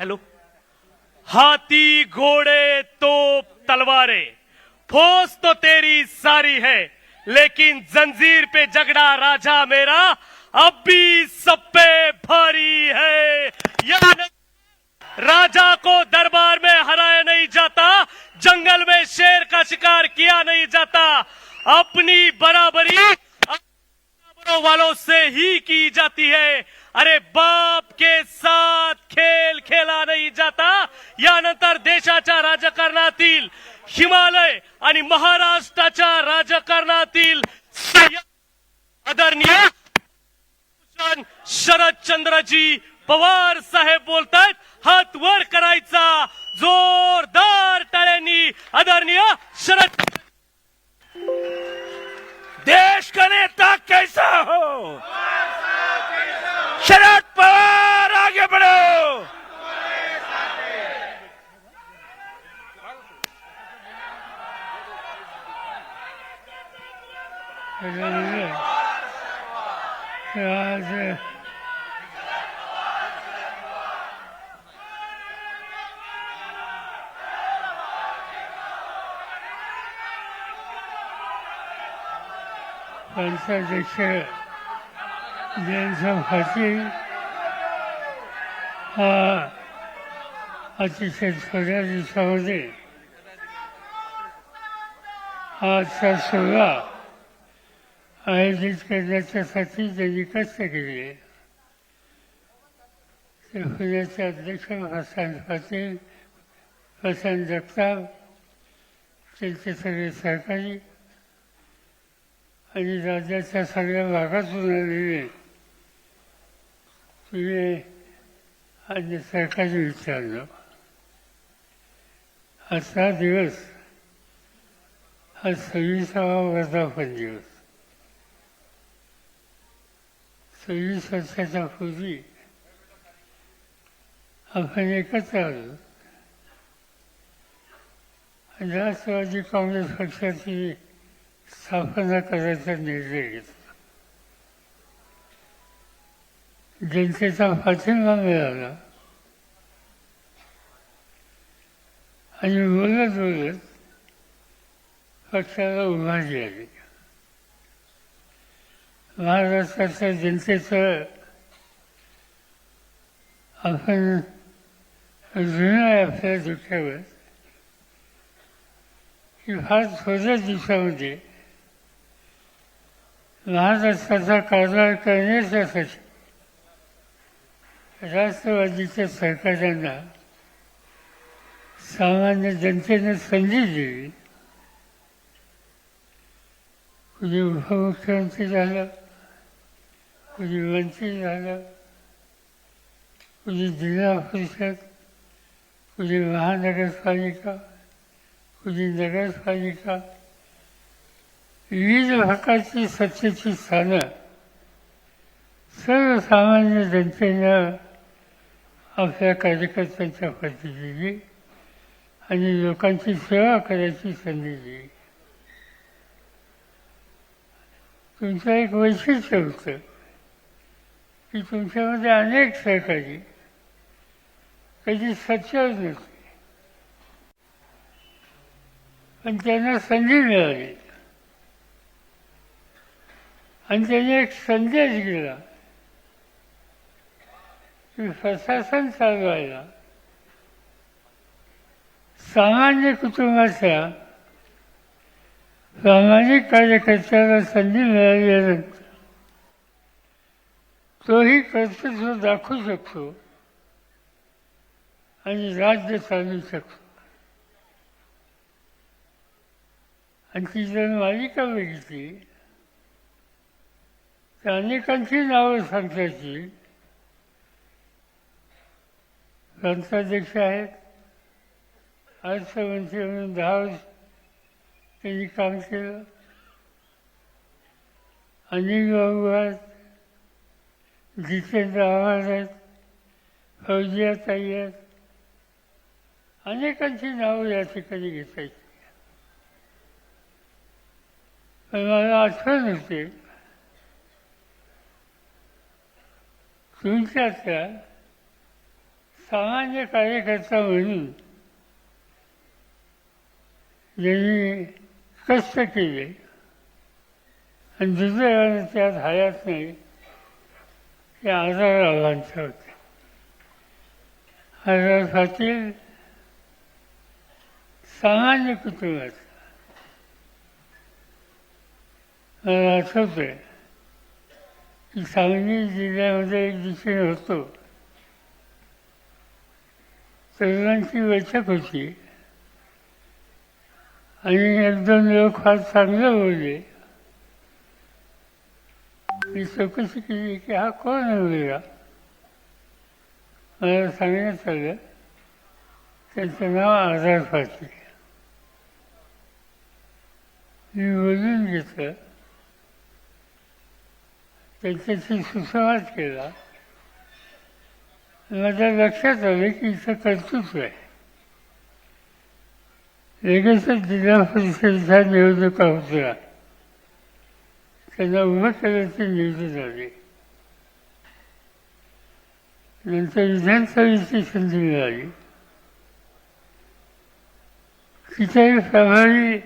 Hello हाथी, घोड़े, तोप, तलवारे। फोस तो तेरी सारी है, लेकिन जंजीर पे जगड़ा राजा मेरा अब भी सब पे भारी है। या नहीं? राजा को दरबार में हराया नहीं जाता, जंगल में शेर का शिकार किया नहीं जाता। अपनी बराबरी वालों से ही की जाती है। अरे बाप के साथ जाता यानंतर देशाच्या राजकारणातील हिमालय आणि महाराष्ट्राच्या राजकारणातील आदरणीय शरदचंद्रजी पवार साहेब बोलतायत हात वर करायचा जोरदार टाळ्यांनी आदरणीय शरद देश का नेता कैसा हो? शरद पवार पंचाध्यक्ष जयंत पाटील हा अतिशय थोड्या दिवसामध्ये आजचा सोहळा आयोजित करण्याच्यासाठी त्यांनी कष्ट केले ते पुण्याचे अध्यक्ष प्रशांत पाटील प्रशांत जगताप त्यांचे सगळे सहकारी आणि राज्याच्या सगळ्या भागातून आलेले तुझे आज सरकारी विचारलं. आजचा दिवस हा सव्वीसावा वर्धापन दिवस. सव्वीस वर्षाच्या पूर्वी आपण एकत्र आलो राष्ट्रवादी काँग्रेस पक्षाची स्थापना करायचा निर्णय घेतला. जनतेचा पाठिंबा मिळाला. आणि बोलत बोलत पक्षाला उभारी आली महाराष्ट्राच्या जनतेचं आपण ऋण आहे आपल्या दुःखावर की फार थोड्या दिवसामध्ये महाराष्ट्राचा कारभार करण्यासाठी राष्ट्रवादीच्या सरकारांना सामान्य जनतेने संधी दिली कुणी उपमुख्यमंत्री झालं कुणी मंत्री झालं कुणी जिल्हा परिषद कुणी महानगरपालिका कुणी नगरपालिका विविध भागाची सत्तेची स्थानं. सर्वसामान्य जनतेनं आपल्या कार्यकर्त्यांच्या पती दिली आणि लोकांची सेवा करायची संधी दिली. तुमचं एक वैशिष्ट्य होतं की तुमच्यामध्ये अनेक सहकारी कधी सच्चर नसते पण त्यांना संधी मिळाली. आणि त्याने एक संदेश गेला की प्रशासन चालवायला. सामान्य कुटुंबाच्या सामाजिक कार्यकर्त्याला संधी मिळाल्यानंतर तोही कर्तृत्व दाखवू शकतो आणि राज्य चालू शकतो. आणि ती जर मालिका बघितली अनेकांची नावं सांगता येतील प्रांताध्यक्ष आहेत. अर्थमंत्री म्हणून दहा वर्ष त्यांनी काम केलं. अनिल बाबू आहेत जितेंद्र आव्हाड आहेत फौजिया ताई आहेत. अनेकांची नावं या ठिकाणी घेता येतील. पण मला आठवण होते तुमच्यातल्या सामान्य कार्यकर्ता म्हणून ज्यांनी कष्ट केले. आणि दुसऱ्या त्यात हयात नाही ते आजार आव्हानचं होते. आजार खातील सामान्य कुटुंबात. मला आठवत सांगली जिल्ह्यामध्ये एक दिवशी होतो तरुणांची बैठक होती. आणि एक दोन लोक फार चांगलं बोलले. मी चौकशी केली की हा कोण मुलगा? मला सांगण्यात आलं त्याचं नाव आधार पाटील मी बोलून घेतलं त्याच्याशी सुसंवाद केला. माझ्या लक्षात आलं की इथं कर्तृत्व आहे. लगेचच जिल्हा परिषदेच्या निवडणुका होत्या त्यांना उभं केल्याचे निवडून आले नंतर विधानसभेची संधी मिळाली. तिथे प्रभावी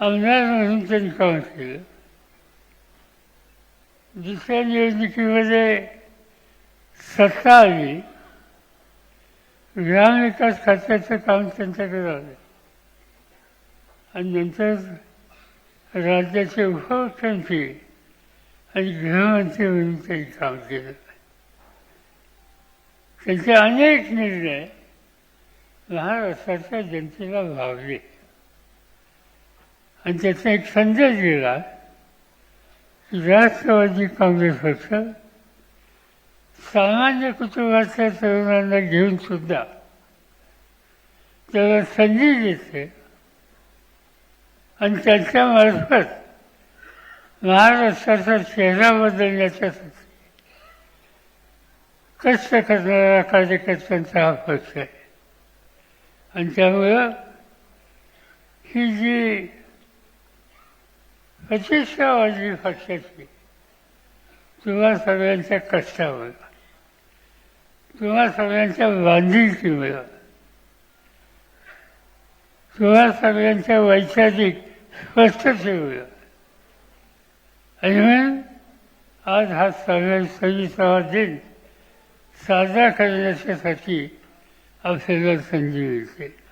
आमदार म्हणून त्यांनी काम केलं. दुसऱ्या निवडणुकीमध्ये सत्ता आली. ग्रामविकास खात्याचं काम त्यांच्याकडे आलं. आणि नंतर राज्याचे उपमुख्यमंत्री आणि गृहमंत्री म्हणून त्यांनी काम केलं. त्यांचे अनेक निर्णय महाराष्ट्राच्या जनतेला भावले. आणि त्याचा एक संदेश दिला. राष्ट्रवादी काँग्रेस पक्ष सामान्य कुटुंबातल्या तरुणांना घेऊन सुद्धा त्याला संधी देते. आणि त्यांच्यामार्फत महाराष्ट्राचा चेहरा बदलण्याच्यासाठी कष्ट करणारा कार्यकर्त्यांचा हा पक्ष आहे. आणि त्यामुळं ही जी प्रतिष्ठावादी पक्षाची किंवा सगळ्यांच्या कष्टावर किंवा सगळ्यांच्या बांधिलकीमुळं किंवा सगळ्यांच्या वैचारिक स्पष्टतेमुळं आणि आज हा सगळ्या सव्वीसावा दिन साजरा करण्याच्यासाठी आपल्याला संधी मिळते.